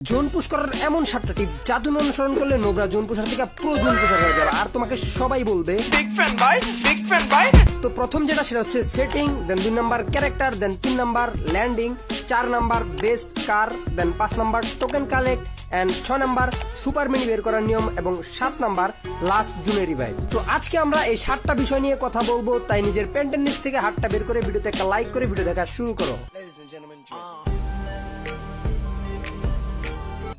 Zone push করার এমন সাতটা টিপস যা তুমি অনুসরণ করলে নোবরা জোন পুষার থেকে প্রো জোন পুষার হয়ে যাবে আর তোমাকে সবাই বলবে Big fan, bye. Big fan, bye. তো প্রথম যেটা সেটা হচ্ছে সেটিং দেন দুই নাম্বার ক্যারেক্টার দেন তিন নাম্বার ল্যান্ডিং চার নাম্বার বেস্ট কার দেন পাঁচ নাম্বার টোকেন কালেক্ট এন্ড ছয় নাম্বার সুপার মিনি বের করার নিয়ম এবং সাত নাম্বার লাস্ট জুনে রিভাইভ তো আজকে আমরা এই সাতটা বিষয় নিয়ে কথা বলব তাই নিজের প্যান্টের নিচ থেকে হাতটা বের করে ভিডিওতে একটা লাইক করে ভিডিও দেখা শুরু করো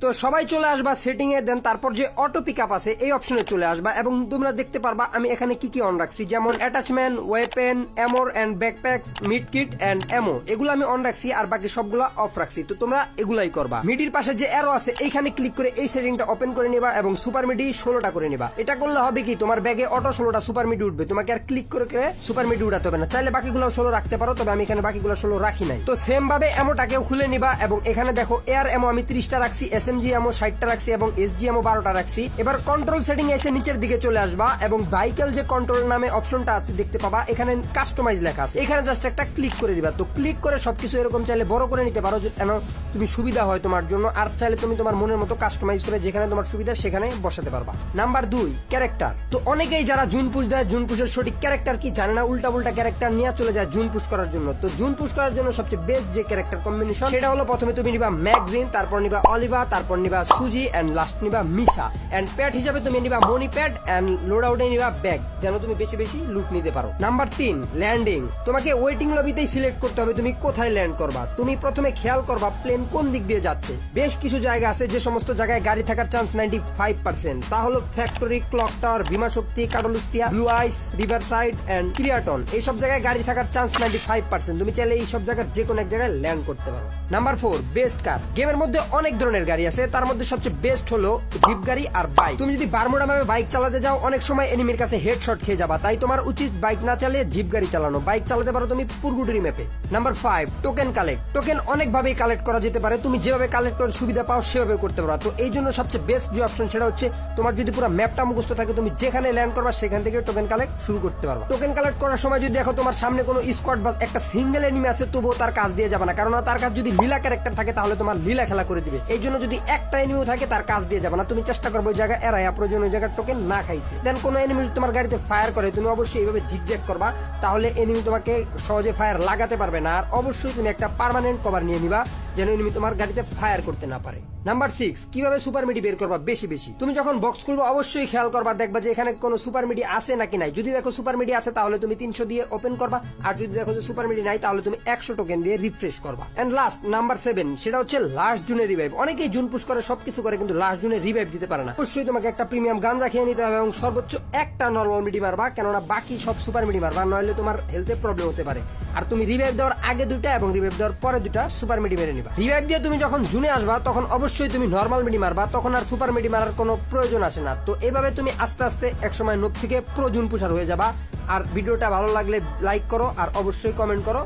তো সবাই চলে আসবা সেটিং এ দেন তারপর যে অটো পিক আপ আছে, এই অপশনে চলে আসবা এবং তোমরা দেখতে পারবা আমি এখানে কি কি অন রাখছি। যেমন attachment weapon armour and backpack med kit and ammo এগুলো আমি অন রাখছি আর বাকি সবগুলো অফ রাখছি। তো তোমরা এগুলাই করবা। মিডির পাশে যে অ্যারো আছে, এইখানে ক্লিক করে এই সেটিংটা ওপেন করে নিবা এবং সুপার মিডি ষোলোটা করে নিবা। এটা করলে হবে কি, তোমার ব্যাগে অটো ষোলোটা সুপার মিডি উঠবে। তোমাকে আর ক্লিক করে করে সুপার মিডি উঠাতে হবে না। চাইলে বাকিগুলো ষোলো রাখতে পারো, তবে আমি এখানে বাকিগুলো ষোলো রাখি নাই। তো সেম ভাবে এমোটাকেও খুলে নিবা এবং এখানে দেখো এয়ার এমো আমি ত্রিশটা রাখছি এস এম জি ষাটটা রাখছি এবং এস জি এমো বারোটা রাখছি। এবার কন্ট্রোল সেটিং এসে নিচের দিকে চলে আসবা এবং বাইকেল যে কন্ট্রোল নামে অপশনটা আছে দেখতে পাবা, এখানে কাস্টমাইজ লেখা আছে। এখানে জাস্ট একটা ক্লিক করে দিবা। তো ক্লিক করে সবকিছু এরকম চাইলে বড় করে নিতে পারো যেন তুমি সুবিধা হয় তোমার জন্য, আর চাইলে তুমি তোমার মনের মতো কাস্টমাইজ করে যেখানে তোমার সুবিধা সেখানে বসাতে পারবা। নাম্বার দুই ক্যারেক্টার তো অনেকেই যারা জুন পুশ দেয়, জুন পুশের সঠিক ক্যারেক্টার কি জানে না উল্টা উল্টা ক্যারেক্টার নিয়ে চলে যায় জুন পুশ করার জন্য। তো জুন পুশ করার জন্য সবচেয়ে বেস্ট যে ক্যারেক্টার কম্বিনেশন সেটা হলো প্রথমে তুমি নিবা ম্যাগজিন তারপর নিবা অলিভা তারপর নিবা সুজি এন্ড লাস্ট নিবা মিশা এন্ড প্যাড হিসাবে তুমি নিবা মনি প্যাড এন্ড লোড আউটে নিবা ব্যাগ যেন তুমি বেশি বেশি লুট নিতে পারো। নাম্বার তিন ল্যান্ডিং তোমাকে ওয়েটিং লবিতেই সিলেক্ট করতে হবে তুমি কোথায় ল্যান্ড করবা। তুমি প্রথমে খেয়াল করবা প্লেন কোন দিক দিয়ে যাচ্ছে। বেশ কিছু জায়গা আছে যে সমস্ত জায়গায় গাড়ি থাকার চান্স নাইনটি ফাইভ পার্সেন্ট তা হলো factory clock tower Bimasakti কাডলুস্তিয়া blue ice river side and ক্রিয়াটন এইসব জায়গায় গাড়ি থাকার চান্স নাইনটি ফাইভ পার্সেন্ট তুমি চাইলে এই সব জায়গার যে কোনো এক জায়গায় ল্যান্ড করতে পারো। নাম্বার ফোর বেস্ট কার গেমের মধ্যে অনেক ধরনের গাড়ি আছে, তার মধ্যে সবচেয়ে বেস্ট হলো জিপ গাড়ি আর বাইক তুমি যদি বারমোডা ভাবে বাইক চালাতে যাও, অনেক সময় এনিমির কাছে হেডশট খেয়ে যাবা। তাই তোমার উচিত বাইক না চালিয়ে জিপ গাড়ি চালানো। বাইক চালাতে পারো তুমি পুরগুডুরি ম্যাপে number five token collect token অনেক ভাবেই কালেক্ট করা যেতে পারে। তুমি যেভাবে কালেক্ট করার সুবিধা পাও, সেভাবে করতে পারো। তো এই জন্য সবচেয়ে বেস্ট যে অপশন সেটা হচ্ছে, তোমার যদি পুরো ম্যাপটা মুখস্থ থাকে, তুমি যেখানে ল্যান্ড করবা, সেখান থেকে টোকেন কালেক্ট শুরু করতে পারবা। টোকেন কালেক্ট করার সময় যদি দেখো তোমার সামনে কোনো স্কোয়াড বা একটা সিঙ্গেল এনিমি আছে, তবুও তার কাজ দিয়ে যাবে না। কারণ তার কাছে যদি লীলা ক্যারেক্টার থাকে, তাহলে তোমার লীলা খেলা করে দিবে। এই জন্য যদি একটা এনিমিও থাকে, তার কাজ দিয়ে যাবে না। তুমি চেষ্টা করব ওই জায়গায় এরাই প্রয়োজন ওই জায়গার টোকেন না খাইতে। দেন কোনো এনিমি যদি তোমার গাড়িতে ফায়ার করে, তুমি অবশ্যই এইভাবে জিগজ্যাগ করবা, তাহলে এনিমি তোমাকে সহজে ফায়ার লাগাতে পারবে না। আর অবশ্যই তুমি একটা পারমানেন্ট কভার নিয়ে নিবা। যেন এনিমি তোমার গাড়িতে ফায়ার করতে না পারে। নাম্বার সিক্স কীভাবে সুপার মিডি বের করবা বেশি বেশি? তুমি যখন বক্স খুলবো, অবশ্যই খেয়াল করবা, দেখবা যে এখানে কোনো সুপার মিডি আছে নাকি নাই। যদি দেখো সুপার মিডি আছে, তাহলে তুমি তিনশো দিয়ে ওপেন করবা। আর যদি দেখো যে সুপার মিডি নাই, তাহলে তুমি একশো টোকেন দিয়ে রিফ্রেশ করবা। এন্ড লাস্ট নাম্বার সেভেন সেটা হচ্ছে লাস্ট জুনে রিভাইভ অনেকেই জুন পুশ করে, সবকিছু করে, কিন্তু লাস্ট জুনে রিভাইভ দিতে পারে না। অবশ্যই তোমাকে একটা প্রিমিয়াম গাঞ্জা খেয়ে নিতে হবে এবং সর্বোচ্চ একটা নর্মাল মিডি মারবা, কেননা বাকি সব সুপার মিডি মারবা, নইলে তোমার হেলথে প্রবলেম হতে পারে। আর তুমি রিভাইভ দেওয়ার আগে দুটা এবং রিভাইভ দেওয়ার পরে দুটা সুপার মিডি মেরে নিবা। রিভাইভ দিয়ে তুমি যখন জুনে আসবা, তখন অবশ্যই তুমি নর্মাল মিডি মারবা, তখন আর সুপার মিডি মারার কোনো প্রয়োজন আসে না। তো এভাবে তুমি আস্তে আস্তে একসময় নোট থেকে প্রজুন পুষার হয়ে যাবা। আর ভিডিওটা ভালো লাগলে লাইক করো, আর অবশ্যই কমেন্ট করো।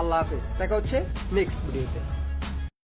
আল্লাহ হাফেজ। দেখা হচ্ছে নেক্সট ভিডিওতে